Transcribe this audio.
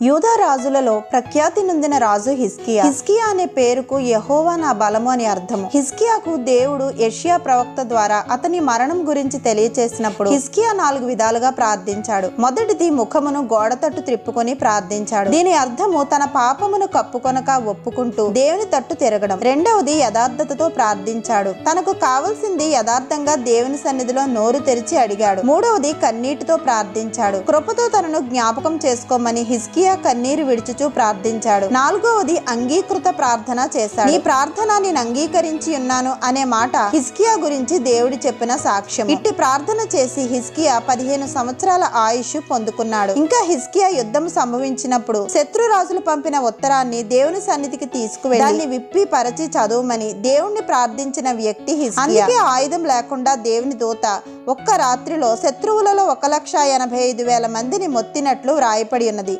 యూదా రాజులలో ప్రఖ్యాతి నొందిన రాజు హిస్కియా హిస్కియా అనే పేరుకు యహోవా నా బలము అని అర్థము. హిస్కియాకు దేవుడు యెషయా ప్రవక్త ద్వారా అతని మరణం గురించి తెలియచేసినప్పుడు హిస్కియా నాలుగు విధాలుగా ప్రార్థించాడు. మొదటిది ముఖమును గోడ తట్టు త్రిప్పుకొని ప్రార్థించాడు. దీని అర్థము తన పాపమును కప్పుకొనక ఒప్పుకుంటూ దేవుని తట్టు తిరగడం. రెండవది యథార్థతతో ప్రార్థించాడు. తనకు కావలసింది యథార్థంగా దేవుని సన్నిధిలో నోరు తెరిచి అడిగాడు. మూడవది కన్నీటితో ప్రార్థించాడు. కృపతో తనను జ్ఞాపకం చేసుకోమని హిస్కియా కన్నీరు విడుచుచూ ప్రార్థించాడు. నాలుగవది అంగీకృత ప్రార్థన చేశాడు. ఈ ప్రార్థన నేను అంగీకరించి ఉన్నాను అనే మాట హిస్కియా గురించి దేవుడు చెప్పిన సాక్ష్యం ఇట్టి ప్రార్థన చేసి హిస్కియా పదిహేను సంవత్సరాల ఆయుష్ పొందుకున్నాడు. ఇంకా హిస్కియా యుద్ధం సంభవించినప్పుడు శత్రురాజులు పంపిన ఉత్తరాన్ని దేవుని సన్నిధికి తీసుకువెళ్ళి దాన్ని విప్పి పరచి చదవమని దేవుణ్ణి ప్రార్థించిన వ్యక్తి హిస్కియా అందుకే ఆయుధం లేకుండా దేవుని దూత ఒక్క రాత్రిలో శత్రువులలో ఒక లక్ష ఎనభై ఐదు వేల మందిని మొత్తినట్లు వ్రాయపడి ఉన్నది.